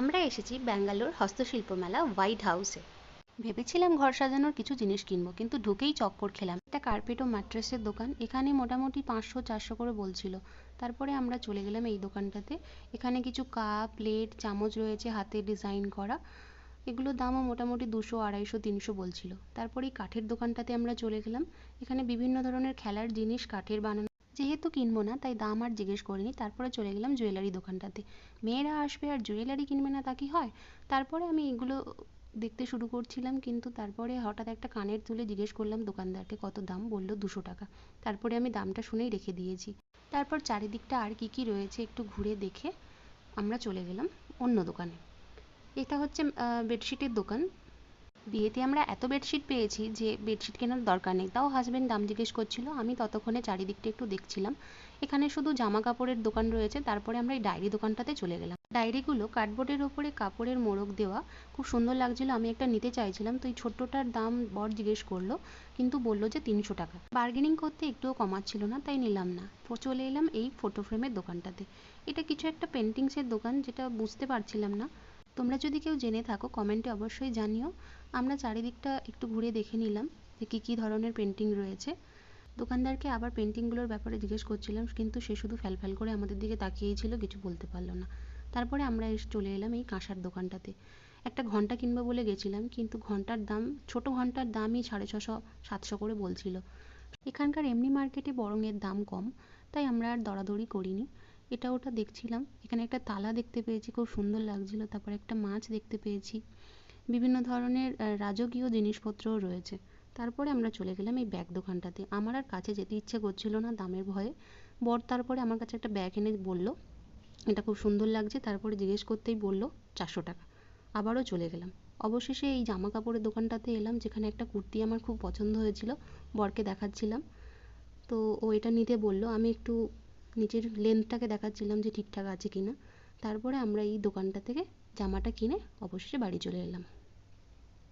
আমরা এসেছি ব্যাঙ্গালোর হস্তশিল্প মেলা হোয়াইট হাউসে। ভেবেছিলাম ঘর সাজানোর কিছু জিনিস কিনবো, কিন্তু ঢুকেই চক্কর খেলাম। একটা কার্পেট ও ম্যাট্রেসের দোকান, এখানে মোটামুটি পাঁচশো চারশো করে বলছিল। তারপরে আমরা চলে গেলাম এই দোকানটাতে। এখানে কিছু কাপ, প্লেট, চামচ রয়েছে হাতে ডিজাইন করা। এগুলোর দামও মোটামুটি দুশো, আড়াইশো, তিনশো বলছিল। তারপরে কাঠের দোকানটাতে আমরা চলে গেলাম। এখানে বিভিন্ন ধরনের খেলার জিনিস, কাঠের বানানো যেহেতু কিনবো না, তাই দাম আর জিজ্ঞেস করিনি। তারপরে চলে গেলাম জুয়েলারি দোকানটাতে। মেয়েরা আসবে আর জুয়েলারি কিনবে না তা কি হয়? তারপরে আমি এগুলো দেখতে শুরু করছিলাম, কিন্তু তারপরে হঠাৎ একটা কানের তুলে জিজ্ঞেস করলাম দোকানদারকে, কত দাম? বলল দুশো টাকা। তারপরে আমি দামটা শুনেই রেখে দিয়েছি। তারপর চারিদিকটা আর কি কি রয়েছে একটু ঘুরে দেখে আমরা চলে গেলাম অন্য দোকানে। এটা হচ্ছে বেডশিটের দোকান। বিয়েতে আমরা এত বেডশিট পেয়েছি যে বেডশিট কেনার দরকার নেই। তাও হাজব্যান্ড দাম জিজ্ঞেস করছিল, আমি ততক্ষণে চারিদিকটা একটু দেখছিলাম। এখানে শুধু জামা কাপড়ের দোকান রয়েছে, তারপরে আমরা এই ডায়েরি দোকানটাতে চলে গেলাম। ডায়েরিগুলো কার্ডবোর্ডের ওপরে কাপড়ের মোড়ক দেওয়া, খুব সুন্দর লাগছিল, আমি একটা নিতে চাইছিলাম, তো এই ছোট্টটার দাম বর জিজ্ঞেস করল, কিন্তু বলল যে তিনশো টাকা। বার্গেনিং করতে একটুও কমাচ্ছিল না, তাই নিলাম না। চলে এলাম এই ফটো ফ্রেমের দোকানটাতে। এটা কিছু একটা পেন্টিংসের দোকান, যেটা বুঝতে পারছিলাম না। তোমরা যদি কেউ জেনে থাকো, কমেন্টে অবশ্যই জানিও। আমরা চারিদিকটা একটু ঘুরে দেখে নিলাম যে কী কী ধরনের পেন্টিং রয়েছে। দোকানদারকে আবার পেন্টিংগুলোর ব্যাপারে জিজ্ঞেস করছিলাম, কিন্তু সে শুধু ফ্যাল ফ্যাল করে আমাদের দিকে তাকিয়েই ছিল কিছু বলতে পারল না। তারপরে আমরা এসে, চলে এলাম এই কাঁসার দোকানটাতে। একটা ঘণ্টা কিনবো বলে গেছিলাম, কিন্তু ঘণ্টার দাম, ছোট ঘণ্টার দামই সাড়ে ছশো, সাতশো করে বলছিল। এখানকার এমনি মার্কেটে বরং এর দাম কম, তাই আমরা আর দরাদরি করিনি। এটা ওটা দেখছিলাম। এখানে একটা তালা দেখতে পেয়েছি, খুব সুন্দর লাগছিল। তারপর একটা মাছ দেখতে পেয়েছি। বিভিন্ন ধরনের রাজকীয় জিনিসপত্রও রয়েছে। তারপরে আমরা চলে গেলাম এই ব্যাগ দোকানটাতে। আমার আর কাছে যেতে ইচ্ছে করছিল না দামের ভয়ে। বর তারপরে আমার কাছে একটা ব্যাগ এনে বলল, এটা খুব সুন্দর লাগছে। তারপরে জিজ্ঞেস করতেই বলল, চারশো টাকা। আবারও চলে গেলাম। অবশেষে এই জামা কাপড়ের দোকানটাতে এলাম, যেখানে একটা কুর্তি আমার খুব পছন্দ হয়েছিল, বরকে দেখাচ্ছিলাম। তো ও এটা নিতে বলল, আমি একটু নিচের লেন্থটাকে দেখাচ্ছিলাম যে ঠিকঠাক আছে কি না তারপরে আমরা এই দোকানটা থেকে জামাটা কিনে অবশেষে বাড়ি চলে এলাম।